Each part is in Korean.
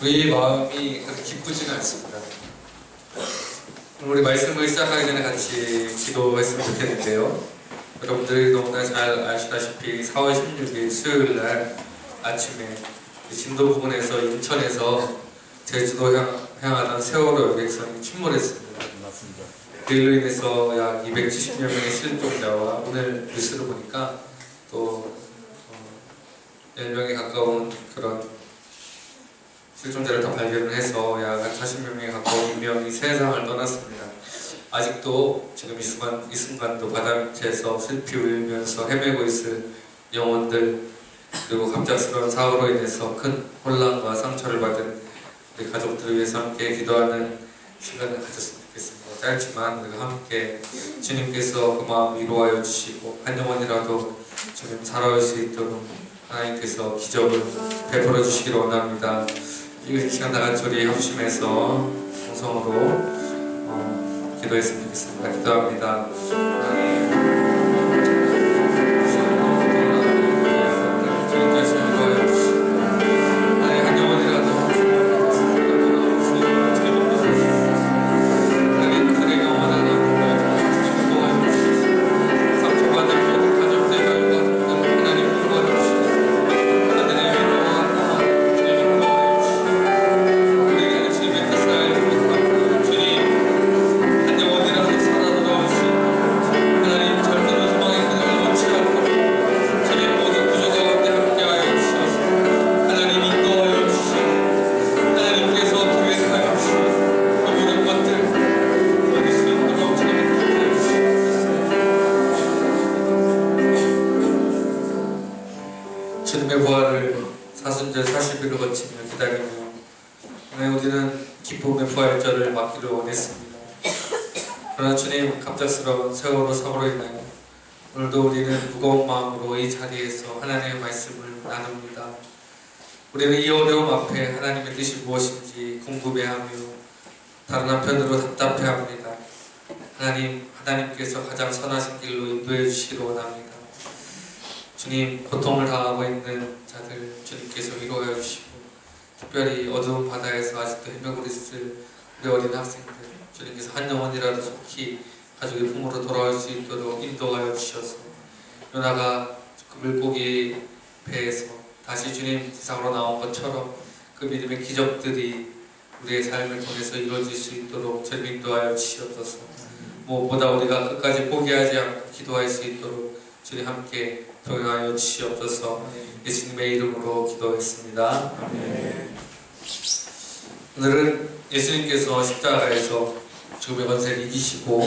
우리 마음이 그렇게 기쁘지는 않습니다. 우리 말씀을 시작하기 전에 같이 기도했으면 좋겠는데요. 여러분들이 너무나 잘 아시다시피 4월 16일 수요일 날 아침에 진도 부근에서 인천에서 제주도 향, 향하던 세월호 여객선이 침몰했습니다. 맞습니다. 그 일로 인해서 약 270여 명의 실종자와 오늘 뉴스를 보니까 또 어, 10명에 가까운 그런 실종자를 더 발견을 해서 약 40여 명에 가까운 인명이 세상을 떠났습니다. 아직도 지금 이 순간, 이 순간도 바다 밑에서 슬피 울면서 헤매고 있을 영혼들 그리고 갑작스러운 사고로 인해서 큰 혼란과 상처를 받은 우리 가족들을 위해서 함께 기도하는 시간을 가졌으면 좋겠습니다. 짧지만 우리가 함께 주님께서 그 마음 위로하여 주시고 한 영혼이라도 주님 살아올 수 있도록 하나님께서 기적을 베풀어 주시기를 원합니다. 이 시간 다 같이 우리 합심해서 성성으로 어, 기도했으면 좋겠습니다. 기도합니다. 하나님, 하나님께서 가장 선하신 길로 인도해 주시기를 원합니다. 주님, 고통을 당하고 있는 자들 주님께서 위로하여 주시고 특별히 어두운 바다에서 아직도 헤매고 있을 우리 어린 학생들 주님께서 한 영혼이라도 속히 가족의 품으로 돌아올 수 있도록 인도하여 주셔서 요나가 그 물고기 배에서 다시 주님 세상으로 나온 것처럼 그 믿음의 기적들이 우리의 삶을 통해서 이루어질 수 있도록 주님 인도하여 주시옵소서 무엇보다 우리가 끝까지 포기하지 않고 기도할 수 있도록 주님 함께 동행하여 주시옵소서 예수님의 이름으로 기도했습니다. 오늘은 예수님께서 십자가에서 죽음의 권세를 이기시고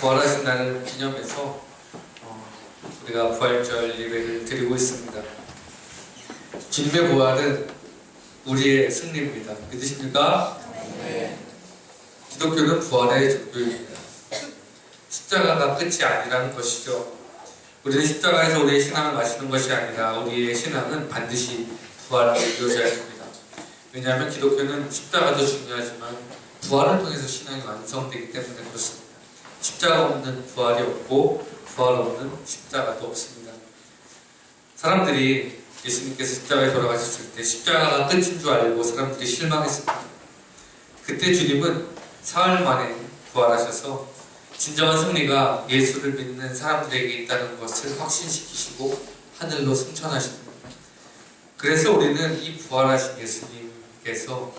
부활하신 날을 기념해서 어, 우리가 부활절 예배를 드리고 있습니다. 주님의 부활은 우리의 승리입니다. 믿으십니까? 기독교는 부활의 종교입니다. 십자가가 끝이 아니라는 것이죠. 우리는 십자가에서 우리의 신앙을 마시는 것이 아니라 우리의 신앙은 반드시 부활을 이루어져야 합니다. 왜냐하면 기독교는 십자가도 중요하지만 부활을 통해서 신앙이 완성되기 때문에 그렇습니다. 십자가 없는 부활이 없고 부활 없는 십자가도 없습니다. 사람들이 예수님께서 십자가에 돌아가셨을 때 십자가가 끝인 줄 알고 사람들이 실망했습니다. 그때 주님은 사흘 만에 부활하셔서 진정한 승리가 예수를 믿는 사람들에게 있다는 것을 확신시키시고 하늘로 승천하십니다. 그래서 우리는 이 부활하신 예수님께서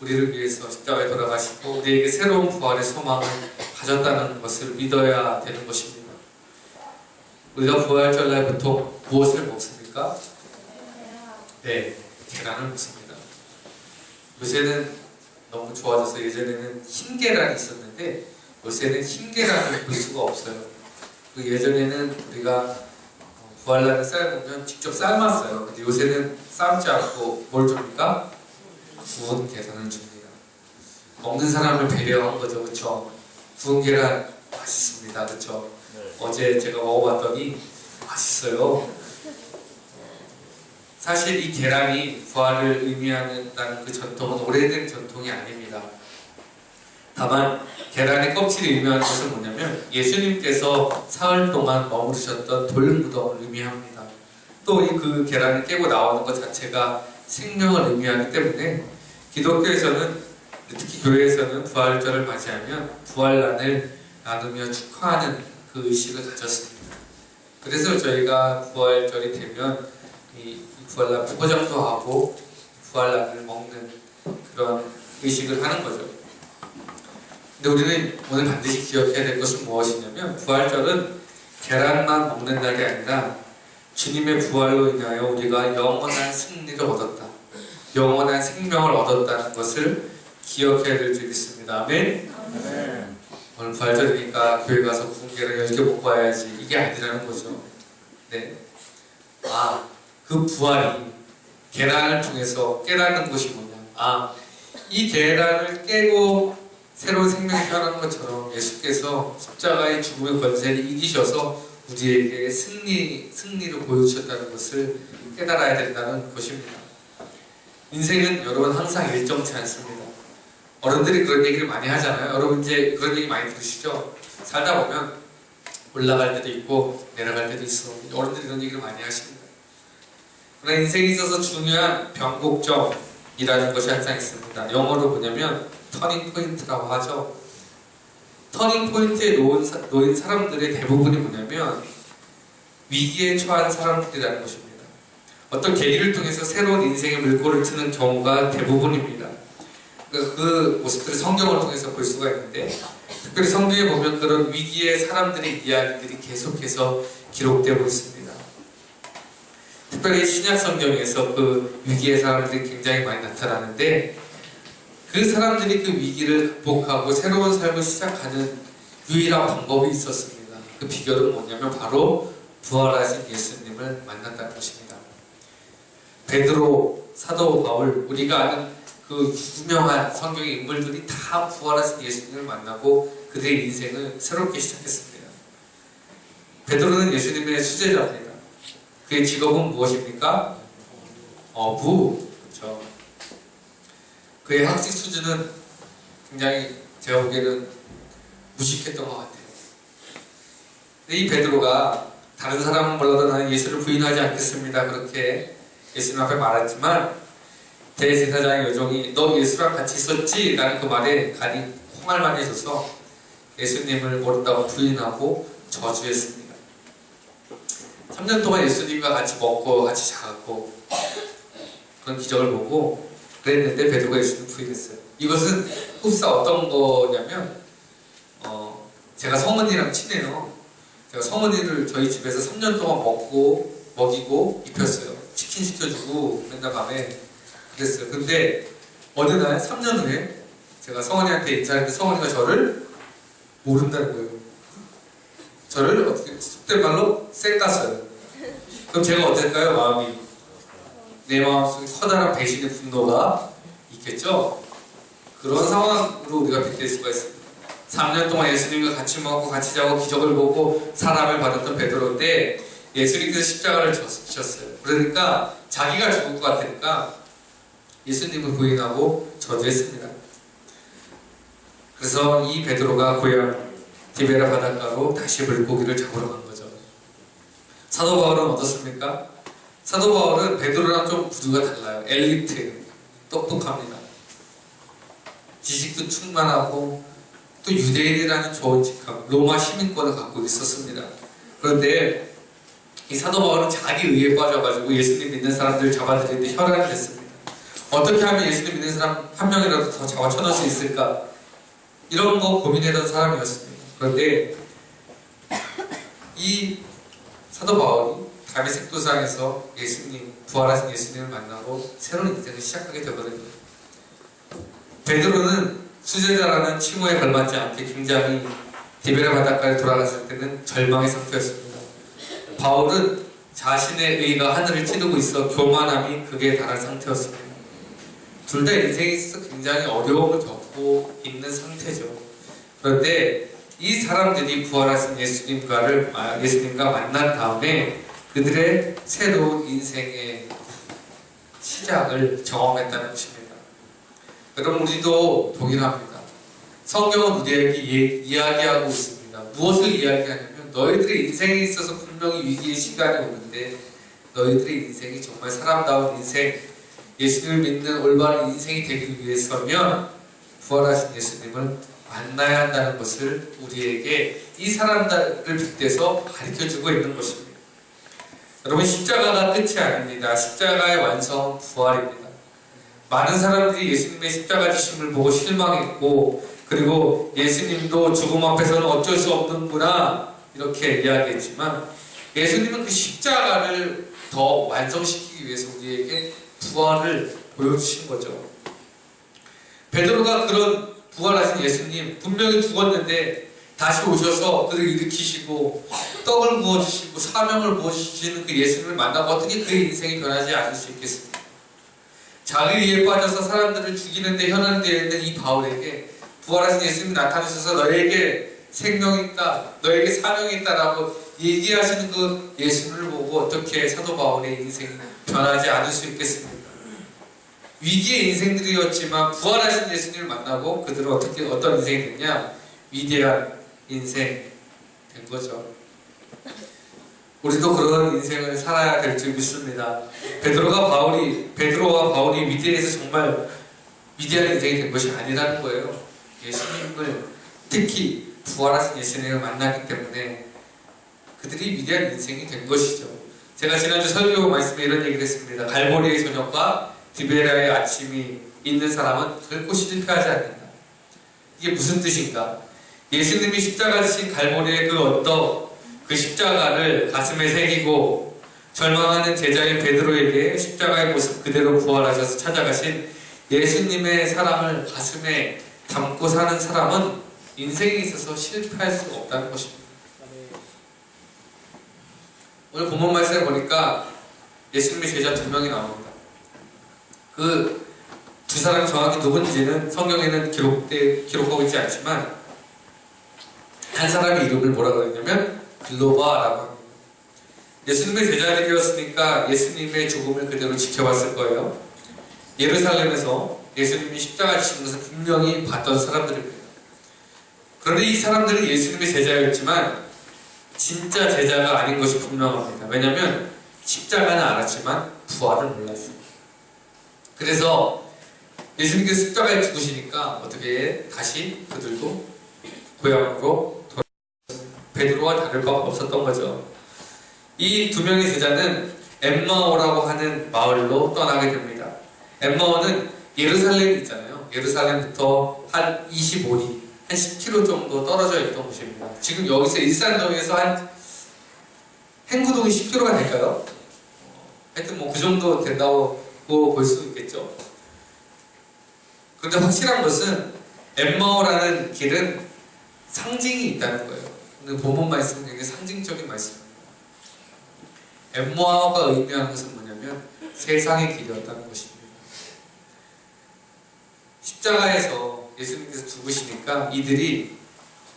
우리를 위해서 십자가에 돌아가시고 우리에게 새로운 부활의 소망을 가졌다는 것을 믿어야 되는 것입니다. 우리가 부활절 날 보통 무엇을 먹습니까? 네, 계란을 먹습니다. 요새는 너무 좋아져서 예전에는 흰 계란이 있었는데 요새는 흰 계란을 볼 수가 없어요. 그 예전에는 우리가 어, 부활날을 삶으면 직접 삶았어요. 근데 요새는 삶지 않고 뭘 줍니까? 구운 계란을 줍니다. 먹는 사람을 배려한 거죠, 그렇죠? 구운 계란 맛있습니다, 그렇죠? 네. 어제 제가 먹어봤더니 맛있어요. 사실 이 계란이 부활을 의미하는 그 전통은 오래된 전통이 아닙니다. 다만 계란의 껍질이 의미하는 것은 뭐냐면 예수님께서 사흘 동안 머무르셨던 돌무덤을 의미합니다. 또 이 그 계란을 깨고 나오는 것 자체가 생명을 의미하기 때문에 기독교에서는 특히 교회에서는 부활절을 맞이하면 부활란을 나누며 축하하는 그 의식을 가졌습니다. 그래서 저희가 부활절이 되면 이 부활란 부고장도 하고 부활란을 먹는 그런 의식을 하는 거죠. 근데 우리는 오늘 반드시 기억해야 될 것은 무엇이냐면 부활절은 계란만 먹는 날이 아니라 주님의 부활로 인하여 우리가 영원한 승리를 얻었다. 영원한 생명을 얻었다는 것을 기억해야 될 줄 믿습니다. 아멘. 오늘 부활절이니까 교회 가서 구분계를 10개 먹고 와야지. 이게 아니라는 거죠. 네. 아, 그 부활이 계란을 통해서 깨닫는 것이 뭐냐. 아, 이 계란을 깨고 새로운 생명이 태어나는 것처럼 예수께서 십자가의 죽음의 권세를 이기셔서 우리에게 승리, 승리를 보여주셨다는 것을 깨달아야 된다는 것입니다. 인생은 여러분 항상 일정치 않습니다. 어른들이 그런 얘기를 많이 하잖아요. 여러분 이제 그런 얘기 많이 들으시죠? 살다 보면 올라갈 때도 있고 내려갈 때도 있어. 어른들이 그런 얘기를 많이 하십니다. 그러나 인생에 있어서 중요한 변곡점이라는 것이 항상 있습니다. 영어로 뭐냐면 터닝 포인트라고 하죠. 터닝 포인트에 놓은, 사- 놓인 사람들의 대부분이 뭐냐면 위기에 처한 사람들이라는 것입니다. 어떤 계기를 통해서 새로운 인생의 물꼬를 트는 경우가 대부분입니다. 그, 그 모습들을 성경을 통해서 볼 수가 있는데 특별히 성경에 보면 그런 위기의 사람들의 이야기들이 계속해서 기록되고 있습니다. 특별히 신약 성경에서 그 위기의 사람들이 굉장히 많이 나타나는데 그 사람들이 그 위기를 극복하고 새로운 삶을 시작하는 유일한 방법이 있었습니다. 그 비결은 뭐냐면 바로 부활하신 예수님을 만났다는 것입니다. 베드로, 사도 바울, 우리가 아는 그 유명한 성경의 인물들이 다 부활하신 예수님을 만나고 그들의 인생을 새롭게 시작했습니다. 베드로는 예수님의 수제자입니다. 그의 직업은 무엇입니까? 어부. 그렇죠. 그의 학식 수준은 굉장히 제가 보기에는 무식했던 것 같아요. 근데 이 베드로가 다른 사람은 몰라도 나는 예수를 부인하지 않겠습니다. 그렇게 예수님 앞에 말했지만 대제사장의 여종이 너 예수랑 같이 있었지? 라는 그 말에 간이 콩알만 해져서 예수님을 모른다고 부인하고 저주했습니다. 3년 동안 예수님과 같이 먹고 같이 자고 그런 기적을 보고 그랬는데 베드로가 예수님 부인했어요. 이것은 흡사 어떤 거냐면 어, 제가 성은이랑 친해요. 제가 성은이를 저희 집에서 3년 동안 먹고 먹이고 입혔어요. 치킨 시켜주고 맨날 밤에 그랬어요. 근데 어느 날 3년 후에 제가 성은이한테 인사했는데 성은이가 저를 모른다는 거예요. 저를 어떻게 속된 말로 쌩갔어요. 그럼 제가 어떨까요? 마음이 내 마음속에 커다란 배신의 분노가 있겠죠? 그런 상황으로 우리가 빗댈 수가 있습니다. 3년 동안 예수님과 같이 먹고 같이 자고 기적을 보고 사람을 받았던 베드로인데 예수님께서 십자가를 지셨어요. 그러니까 자기가 죽을 것 같으니까 예수님을 부인하고 저주했습니다. 그래서 이 베드로가 고향 디베라 바닷가로 다시 물고기를 잡으러 간 거죠. 사도 바울은 어떻습니까? 사도 바울은 베드로랑 좀 부류가 달라요. 엘리트, 똑똑합니다. 지식도 충만하고 또 유대인이라는 좋은 직함, 로마 시민권을 갖고 있었습니다. 그런데 이 사도 바울은 자기 의에 빠져가지고 예수님 믿는 사람들을 잡아들이는데 혈안이 됐습니다. 어떻게 하면 예수님 믿는 사람 한 명이라도 더 잡아쳐놓을 수 있을까? 이런 거 고민했던 사람이었습니다. 그런데 이 사도 바울이 다메섹 도상에서 예수님 부활하신 예수님을 만나고 새로운 인생을 시작하게 되거든요. 베드로는 수제자라는 칭호에 걸맞지 않게 굉장히 디베라 바닷가에 돌아갔을 때는 절망의 상태였습니다. 바울은 자신의 의가 하늘을 찌르고 있어 교만함이 극에 달한 상태였습니다. 둘 다 인생에 있어서 굉장히 어려움을 겪고 있는 상태죠. 그런데 이 사람들이 부활하신 예수님과를 아, 예수님과 만난 다음에 그들의 새로운 인생의 시작을 경험했다는 것입니다. 여러분 우리도 동일합니다. 성경은 우리에게 이- 이야기하고 있습니다. 무엇을 이야기하냐면 너희들의 인생에 있어서 분명히 위기의 시간이 오는데 너희들의 인생이 정말 사람다운 인생 예수님을 믿는 올바른 인생이 되기 위해서면 부활하신 예수님을 만나야 한다는 것을 우리에게 이 사람들을 빗대서 가르쳐주고 있는 것입니다. 여러분 십자가가 끝이 아닙니다. 십자가의 완성 부활입니다. 많은 사람들이 예수님의 십자가 지심을 보고 실망했고 그리고 예수님도 죽음 앞에서는 어쩔 수 없는구나 이렇게 이야기했지만 예수님은 그 십자가를 더 완성시키기 위해서 우리에게 부활을 보여주신 거죠. 베드로가 그런 부활하신 예수님 분명히 죽었는데 다시 오셔서 그를 일으키시고 떡을 부어주시고 사명을 부어주시는 그 예수님을 만나고 어떻게 그의 인생이 변하지 않을 수 있겠습니까? 자의에 빠져서 사람들을 죽이는데 현안되어 있는 이 바울에게 부활하신 예수님이 나타나셔서 너에게 생명이 있다, 너에게 사명이 있다라고 얘기하시는 그 예수님을 보고 어떻게 사도 바울의 인생이 변하지 않을 수 있겠습니까? 위기의 인생들이었지만 부활하신 예수님을 만나고 그들은 어떻게 어떤 인생이 됐냐? 위대한 인생 된 거죠. 우리도 그런 인생을 살아야 될 줄 믿습니다. 베드로가 바울이 베드로와 바울이 위대해서 정말 위대한 인생이 된 것이 아니라는 거예요. 예수님을 특히 부활하신 예수님을 만나기 때문에 그들이 위대한 인생이 된 것이죠. 제가 지난주 설교 말씀에 이런 얘기를 했습니다. 갈보리의 저녁과 디베라의 아침이 있는 사람은 결코 실패하지 않는다. 이게 무슨 뜻인가? 예수님이 십자가 지신 갈보리의 그 언덕, 그 십자가를 가슴에 새기고 절망하는 제자인 베드로에게 십자가의 모습 그대로 부활하셔서 찾아가신 예수님의 사랑을 가슴에 담고 사는 사람은 인생에 있어서 실패할 수 없다는 것입니다. 오늘 본문 말씀에 보니까 예수님의 제자 두 명이 나옵니다. 그 두 사람이 정확히 누군지는 성경에는 기록돼, 기록하고 있지 않지만 한 사람의 이름을 뭐라 그랬냐면 글로바라고 합니다. 예수님의 제자들이었으니까 예수님의 죽음을 그대로 지켜봤을 거예요. 예루살렘에서 예수님이 십자가 지신 것을 분명히 봤던 사람들입니다. 그런데 이 사람들은 예수님의 제자였지만 진짜 제자가 아닌 것이 분명합니다. 왜냐하면 십자가는 알았지만 부활을 몰랐어요. 그래서 예수님께서 십자가에 죽으시니까 어떻게 해? 다시 그들도 고향으로. 베드로와 다를 바 없었던 거죠. 이 두 명의 제자는 엠마오라고 하는 마을로 떠나게 됩니다. 엠마오는 예루살렘 있잖아요. 예루살렘부터 한 25리, 한 10km 정도 떨어져 있던 곳입니다. 지금 여기서 일산동에서 한 행구동이 10km가 될까요? 하여튼 뭐 그 정도 된다고 볼 수 있겠죠. 그런데 확실한 것은 엠마오라는 길은 상징이 있다는 거예요. 오늘 본문 말씀은 되게 상징적인 말씀입니다. 엠마오가 의미하는 것은 뭐냐면 세상의 길이었다는 것입니다. 십자가에서 예수님께서 죽으시니까 이들이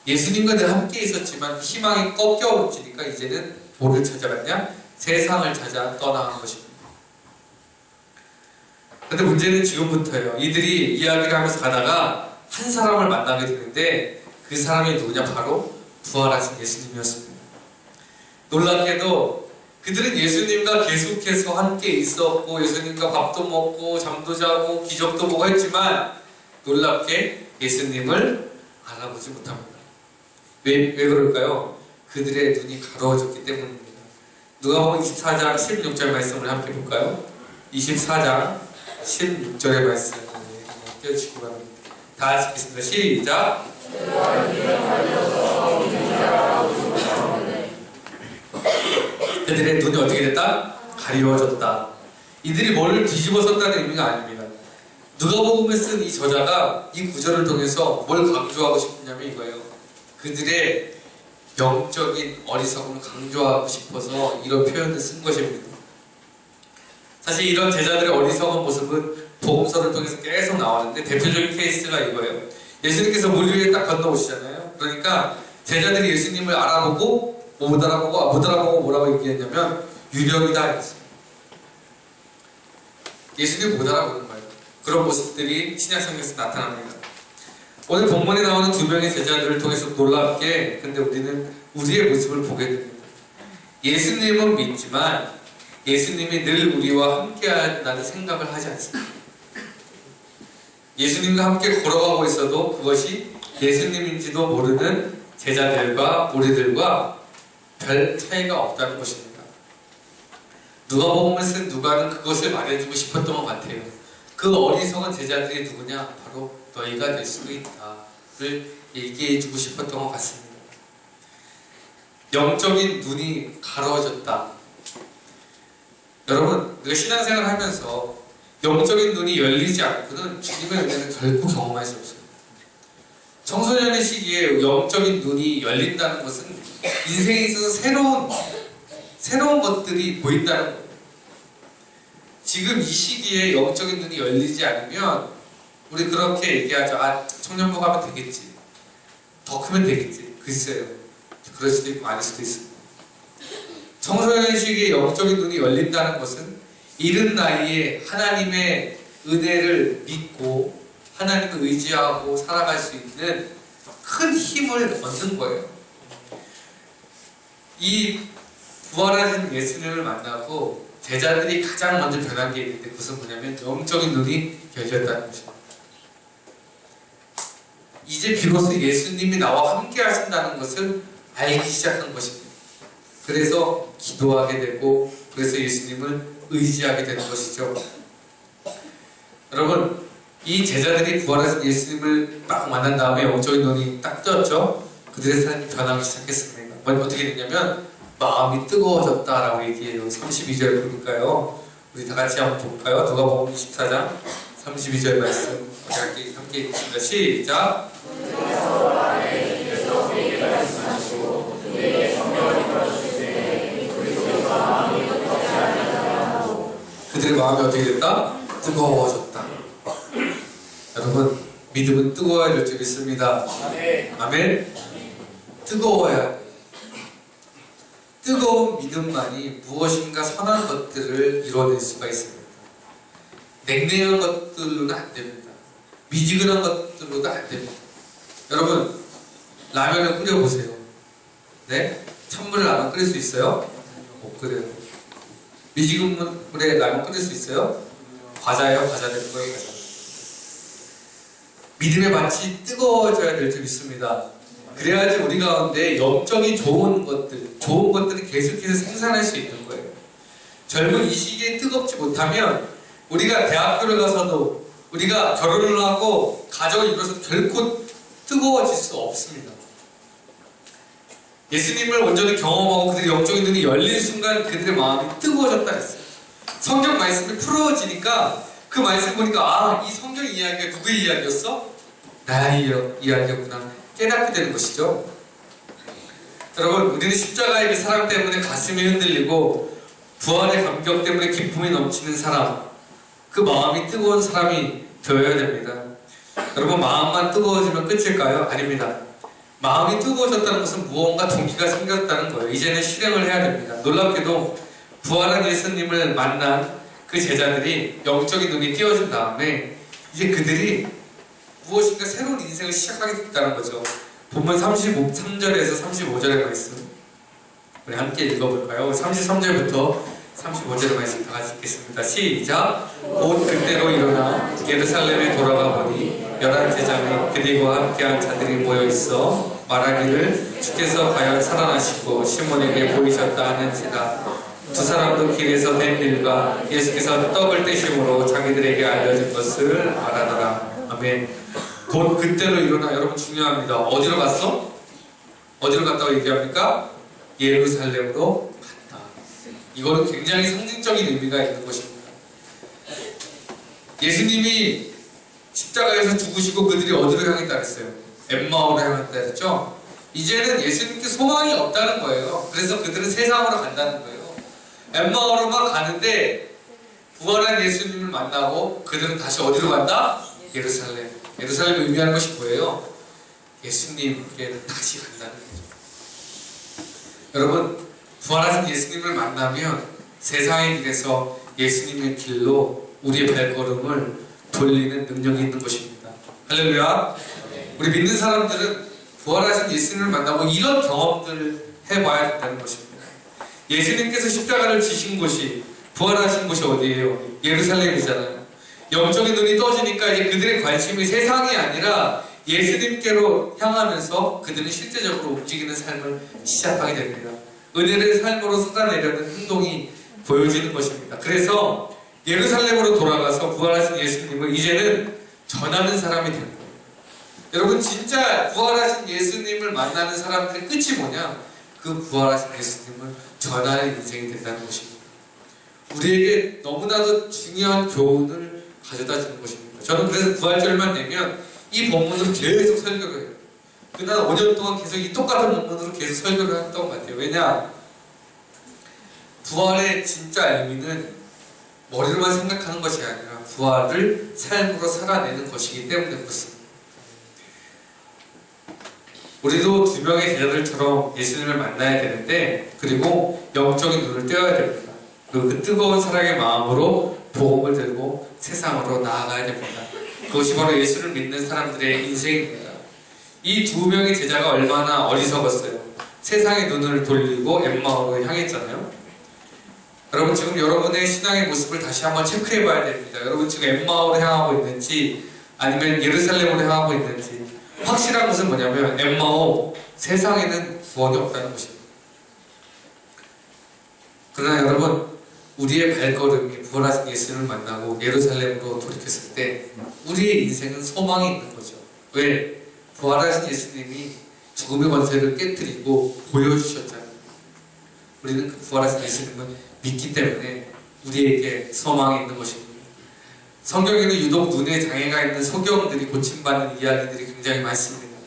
예수님과 늘 함께 있었지만 희망이 꺾여지니까 이제는 뭐를 찾아갔냐? 세상을 찾아 떠나간 것입니다. 근데 문제는 지금부터예요. 이들이 이야기를 하면서 가다가 한 사람을 만나게 되는데 그 사람이 누구냐? 바로 부활하신 예수님이었습니다. 놀랍게도 그들은 예수님과 계속해서 함께 있었고 예수님과 밥도 먹고 잠도 자고 기적도 보고 했지만 놀랍게 예수님을 알아보지 못합니다. 왜, 왜 그럴까요? 그들의 눈이 가로워졌기 때문입니다. 누가복음 24장 16절 말씀을 함께 볼까요? 24장 16절의 말씀 띄워주시기 바랍니다. 다 같이 읽겠습니다. 시작! 그들의 눈이 어떻게 됐다? 가리워졌다. 이들이 뭘 뒤집어섰다는 의미가 아닙니다. 누가복음에 쓴 이 저자가 이 구절을 통해서 뭘 강조하고 싶냐면 이거예요. 그들의 영적인 어리석음을 강조하고 싶어서 이런 표현을 쓴 것입니다. 사실 이런 제자들의 어리석은 모습은 복음서를 통해서 계속 나왔는데 대표적인 케이스가 이거예요. 예수님께서 물 위에 딱 건너오시잖아요. 그러니까 제자들이 예수님을 알아보고 못 알아보고 아, 못 알아보고 뭐라고 얘기했냐면 유령이다 했어요. 예수님 못 알아보는 거예요. 그런 모습들이 신약성경에서 나타납니다. 오늘 본문에 나오는 두 명의 제자들을 통해서 놀랍게 근데 우리는 우리의 모습을 보게 됩니다. 예수님은 믿지만 예수님이 늘 우리와 함께한다는 생각을 하지 않습니다. 예수님과 함께 걸어가고 있어도 그것이 예수님인지도 모르는 제자들과 우리들과 별 차이가 없다는 것입니다. 누가복음을 쓴 누가는 그것을 말해주고 싶었던 것 같아요. 그 어리석은 제자들이 누구냐? 바로 너희가 될 수도 있다를 얘기해주고 싶었던 것 같습니다. 영적인 눈이 가로워졌다. 여러분, 우리가 신앙생활을 하면서 영적인 눈이 열리지 않고는 주님의 은혜는 결코 경험할 수 없습니다. 청소년의 시기에 영적인 눈이 열린다는 것은 인생에 있어서 새로운 새로운 것들이 보인다는 거예요. 지금 이 시기에 영적인 눈이 열리지 않으면 우리 그렇게 얘기하죠. 아, 청년부 가면 되겠지. 더 크면 되겠지. 글쎄요. 그럴 수도 있고 아닐 수도 있습니다. 청소년의 시기에 영적인 눈이 열린다는 것은 이른 나이에 하나님의 은혜를 믿고 하나님을 의지하고 살아갈 수 있는 큰 힘을 얻는 거예요. 이 부활하신 예수님을 만나고 제자들이 가장 먼저 변한 게 있는데 그것은 뭐냐면 영적인 눈이 열렸다는 것입니다. 이제 비로소 예수님이 나와 함께 하신다는 것을 알기 시작한 것입니다. 그래서 기도하게 되고 그래서 예수님을 의지하게 되는 것이죠. 여러분 이 제자들이 부활하신 예수님을 딱 만난 다음에 영적인 눈이 딱 떴죠. 그들의 삶이 변하기 시작했습니다. 먼저 어떻게 됐냐면 마음이 뜨거워졌다라고 얘기해요. 32절 보니까요. 우리 다 같이 한번 볼까요? 누가복음 24장 32절 말씀 함께 함께 읽습니다. 시작. 그들의 마음이 어떻게 됐다? 뜨거워졌다. 여러분 믿음은 뜨거워야 될 줄 믿습니다. 아멘. 뜨거워야 돼. 뜨거운 믿음만이 무엇인가 선한 것들을 이뤄낼 수가 있습니다. 냉랭한 것들로는 안 됩니다. 미지근한 것들로도 안 됩니다. 여러분 라면을 끓여보세요. 네? 찬물을 라면 끓일 수 있어요? 못 끓여요. 미지근 물에 라면 끓일 수 있어요? 과자예요? 과자 되는 거예요? 과자. 믿음의 밭이 뜨거워져야 될줄 믿습니다. 그래야지 우리 가운데 영적인 좋은 것들, 좋은 것들을 계속해서 생산할 수 있는 거예요. 젊은 이 시기에 뜨겁지 못하면 우리가 대학교를 가서도 우리가 결혼을 하고 가정을 이루어서 결코 뜨거워질 수 없습니다. 예수님을 온전히 경험하고 그들의 영적인 눈이 열린 순간 그들의 마음이 뜨거워졌다 했어요. 성경 말씀이 풀어지니까 그 말씀 보니까 아, 이 성경 이야기가 누구의 이야기였어? 나의 이야기였구나. 깨닫게 되는 것이죠. 여러분, 우리는 십자가의 그 사랑 때문에 가슴이 흔들리고 부활의 감격 때문에 기쁨이 넘치는 사람, 그 마음이 뜨거운 사람이 되어야 됩니다. 여러분, 마음만 뜨거워지면 끝일까요? 아닙니다. 마음이 뜨거워졌다는 것은 무언가 동기가 생겼다는 거예요. 이제는 실행을 해야 됩니다. 놀랍게도 부활한 예수님을 만난 그 제자들이 영적인 눈이 띄어진 다음에 이제 그들이 무엇인가 새로운 인생을 시작하게 됐다는 거죠. 본문 33절에서 35절의 말씀 우리 함께 읽어볼까요? 33절부터 35절의 말씀 다 같이 읽겠습니다. 시작! 곧 그때로 일어나 예루살렘에 돌아가 보니 열한 제자 및 그들과 함께한 자들이 모여 있어 말하기를 주께서 과연 살아나시고 시몬에게 보이셨다 하는지라 두 사람도 길에서 된 일과 예수께서 떡을 떼심으로 자기들에게 알려진 것을 말하더라. 아멘. 곧 그때로 일어나 여러분 중요합니다. 어디로 갔어? 어디로 갔다고 얘기합니까? 예루살렘으로 갔다. 이거는 굉장히 상징적인 의미가 있는 것입니다. 예수님이 십자가에서 죽으시고 그들이 어디로 향했다 그랬어요? 엠마오로 향했다 그랬죠? 이제는 예수님께 소망이 없다는 거예요. 그래서 그들은 세상으로 간다는 거예요. 엠마오로만 가는데 부활한 예수님을 만나고 그들은 다시 어디로 간다? 예루살렘. 예루살렘이 의미하는 것이 뭐예요? 예수님께 다시 간다는 거죠. 여러분, 부활하신 예수님을 만나면 세상의 길에서 예수님의 길로 우리의 발걸음을 돌리는 능력이 있는 것입니다. 할렐루야. 우리 믿는 사람들은 부활하신 예수님을 만나고 이런 경험들을 해봐야 된다는 것입니다. 예수님께서 십자가를 지신 곳이 부활하신 곳이 어디예요? 예루살렘이잖아요. 영적인 눈이 떠지니까 이제 그들의 관심이 세상이 아니라 예수님께로 향하면서 그들은 실제적으로 움직이는 삶을 시작하게 됩니다. 은혜를 삶으로 쏟아내려는 행동이 보여지는 것입니다. 그래서 예루살렘으로 돌아가서 부활하신 예수님을 이제는 전하는 사람이 거예요. 여러분 진짜 부활하신 예수님을 만나는 사람들의 끝이 뭐냐? 그 부활하신 예수님을 전하는 인생이 된다는 것입니다. 우리에게 너무나도 중요한 교훈을 가져다 주는 것입니다. 저는 그래서 부활절만 되면 이 본문으로 계속 설교를 해요. 그날 5년 동안 계속 이 똑같은 본문으로 계속 설교를 했던 것 같아요. 왜냐? 부활의 진짜 의미는 머리로만 생각하는 것이 아니라 부활을 삶으로 살아내는 것이기 때문에 그렇습니다. 우리도 두 명의 제자들처럼 예수님을 만나야 되는데 그리고 영적인 눈을 떼어야 됩니다. 그 뜨거운 사랑의 마음으로 복음을 들고 세상으로 나아가야 됩니다. 그것이 바로 예수를 믿는 사람들의 인생입니다. 이 두 명의 제자가 얼마나 어리석었어요. 세상의 눈을 돌리고 엠마오로 향했잖아요. 여러분 지금 여러분의 신앙의 모습을 다시 한번 체크해 봐야 됩니다. 여러분 지금 엠마오로 향하고 있는지 아니면 예루살렘으로 향하고 있는지 확실한 것은 뭐냐면 엠마오 세상에는 구원이 없다는 것입니다. 그러나 여러분 우리의 발걸음이 부활하신 예수님을 만나고 예루살렘으로 돌이켰을 때 우리의 인생은 소망이 있는 거죠. 왜? 부활하신 예수님이 죽음의 권세를 깨뜨리고 보여주셨잖아요. 우리는 그 부활하신 예수님을 믿기 때문에 우리에게 소망이 있는 것입니다. 성경에는 유독 눈에 장애가 있는 소경들이 고침받는 이야기들이 굉장히 많습니다.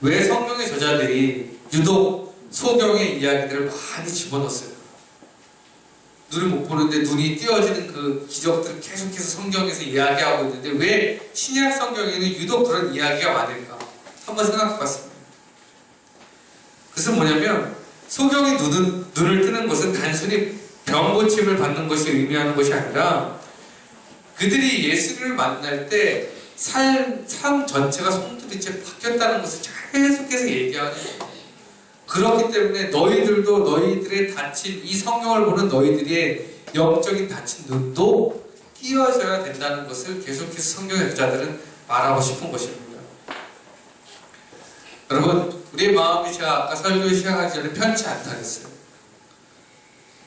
왜 성경의 저자들이 유독 소경의 이야기들을 많이 집어넣었어요? 눈을 못 보는데 눈이 띄어지는 그 기적들을 계속해서 성경에서 이야기하고 있는데 왜 신약 성경에는 유독 그런 이야기가 많을까? 한번 생각해 봤습니다. 그것은 뭐냐면 소경이 눈은, 눈을 뜨는 것은 단순히 병 고침을 받는 것이 의미하는 것이 아니라 그들이 예수를 만날 때 삶, 삶 전체가 송두리째 바뀌었다는 것을 계속해서 얘기하는 거예요. 그렇기 때문에 너희들도 너희들의 다친 이 성경을 보는 너희들의 영적인 다친 눈도 띄어져야 된다는 것을 계속해서 성경의 저자들은 말하고 싶은 것입니다. 여러분, 우리의 마음이 제가 아까 설교 시작하기 전에 편치 않다 그랬어요.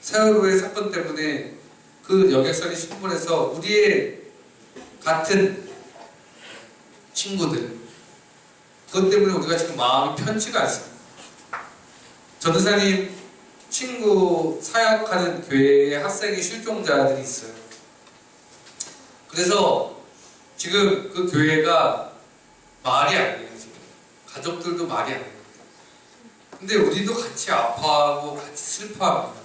세월호의 사건 때문에 그 여객선이 신문에서 우리의 같은 친구들 그것 때문에 우리가 지금 마음이 편치가 않습니다. 전도사님 친구 사역하는 교회에 학생의 실종자들이 있어요. 그래서 지금 그 교회가 말이 안 돼요. 지금 가족들도 말이 안 돼요. 근데 우리도 같이 아파하고 같이 슬퍼합니다.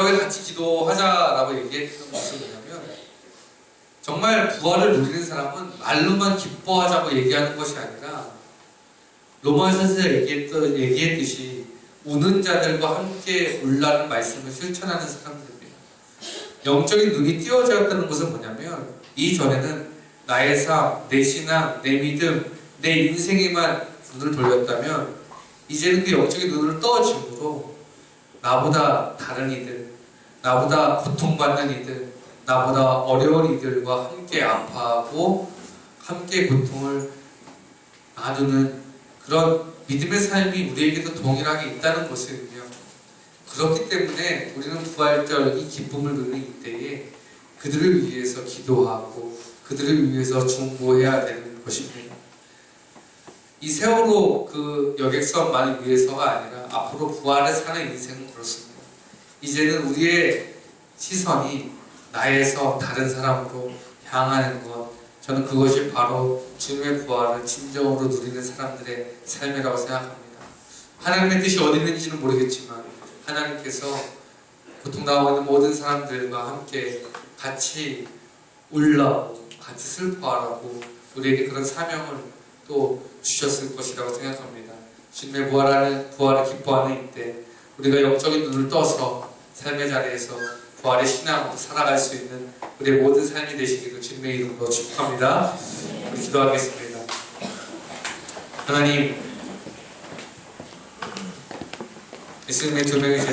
왜 같이 기도하자라고 얘기했던 것은 뭐냐면 정말 부활을 누리는 사람은 말로만 기뻐하자고 얘기하는 것이 아니라 로마서에서 얘기했던, 얘기했듯이 우는 자들과 함께 울라는 말씀을 실천하는 사람들입니다. 영적인 눈이 띄어졌다는 것은 뭐냐면 이전에는 나의 삶, 내 신앙, 내 믿음, 내 인생에만 눈을 돌렸다면 이제는 그 영적인 눈을 떠짐으로 나보다 다른 이들, 나보다 고통받는 이들, 나보다 어려운 이들과 함께 아파하고 함께 고통을 나누는 그런 믿음의 삶이 우리에게도 동일하게 있다는 것을요. 그렇기 때문에 우리는 부활절 이 기쁨을 누리는 이때에 그들을 위해서 기도하고 그들을 위해서 중보해야 되는 것입니다. 이 세월호 그 여객선만을 위해서가 아니라 앞으로 부활을 사는 인생은 그렇습니다. 이제는 우리의 시선이 나에서 다른 사람으로 향하는 것, 저는 그것이 바로 주님의 부활을 진정으로 누리는 사람들의 삶이라고 생각합니다. 하나님의 뜻이 어디 있는지는 모르겠지만 하나님께서 고통당하고 있는 모든 사람들과 함께 같이 울라고 같이 슬퍼하라고 우리에게 그런 사명을 또 주셨을 것이라고 생각합니다. 주님의 부활하는 부활을 기뻐하는 이때 우리가 영적인 눈을 떠서 삶의 자리에서 부활의 신앙으로 살아갈 수 있는 우리의 모든 삶이 되시기를 주님의 이름으로 축복합니다. 우리 기도하겠습니다. 하나님, 예수님의 두 명의 제자